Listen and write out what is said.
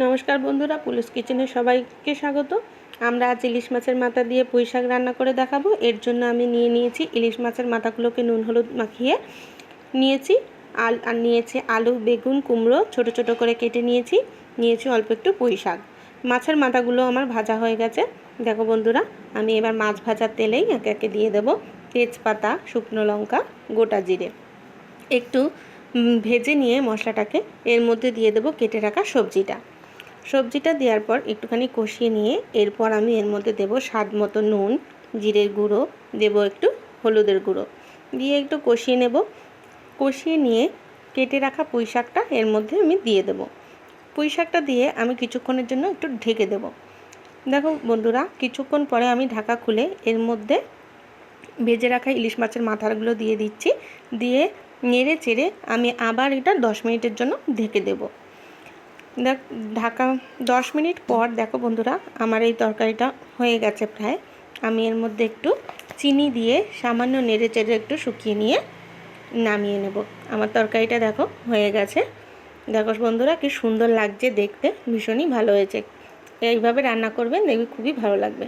নমস্কার বন্ধুরা পুলিশ কিচেনে সবাইকে স্বাগত। আমরা আজ ইলিশ মাছের মাথা দিয়ে পুঁই শাক রান্না করে দেখাবো। এর জন্য আমি নিয়ে নিয়েছি ইলিশ মাছের মাথাগুলোকে নুন হলুদ মাখিয়ে নিয়েছি। আল আর নিয়েছি আলু, বেগুন, কুমড়ো, ছোট ছোট করে কেটে নিয়েছি। নিয়েছি অল্প একটু পুঁই শাক। মাছের মাথাগুলো আমার ভাজা হয়ে গেছে। দেখো বন্ধুরা, আমি এবার মাছ ভাজার তেলেই একে একে দিয়ে দেবো। তেজপাতা, শুকনো লঙ্কা, গোটা জিরে। একটু ভেজে নিয়ে মশলাটাকে এর মধ্যে দিয়ে দেবো কেটে রাখা সবজিটা। সবজিটা দেওয়ার পর একটুখানি কষিয়ে নিয়ে এরপর আমি এর মধ্যে দেবো স্বাদ মতো নুন, জিরের গুঁড়ো, দেবো একটু হলুদের গুঁড়ো। দিয়ে একটু কষিয়ে নেব। কষিয়ে নিয়ে কেটে রাখা পুঁই শাকটা এর মধ্যে আমি দিয়ে দেবো। পুঁই শাকটা দিয়ে আমি কিছুক্ষণের জন্য একটু ঢেকে দেবো। দেখো বন্ধুরা, কিছুক্ষণ পরে আমি ঢাকা খুলে এর মধ্যে ভেজে রাখা ইলিশ মাছের মাথাগুলো দিয়ে দিচ্ছি। দিয়ে নেড়ে চেড়ে আমি আবার এটা দশ মিনিটের জন্য ঢেকে দেবো। দেখ, ঢাকা দশ মিনিট পর, দেখো বন্ধুরা, আমার এই তরকারিটা হয়ে গেছে প্রায়। আমি এর মধ্যে একটু চিনি দিয়ে সামান্য নেড়ে চেড়ে একটু শুকিয়ে নিয়ে নামিয়ে নেব। আমার তরকারিটা দেখো হয়ে গেছে। দেখো বন্ধুরা, কি সুন্দর লাগছে দেখতে, ভীষণই ভালো হয়েছে। এইভাবে রান্না করবেন, দেখবি খুবই ভালো লাগবে।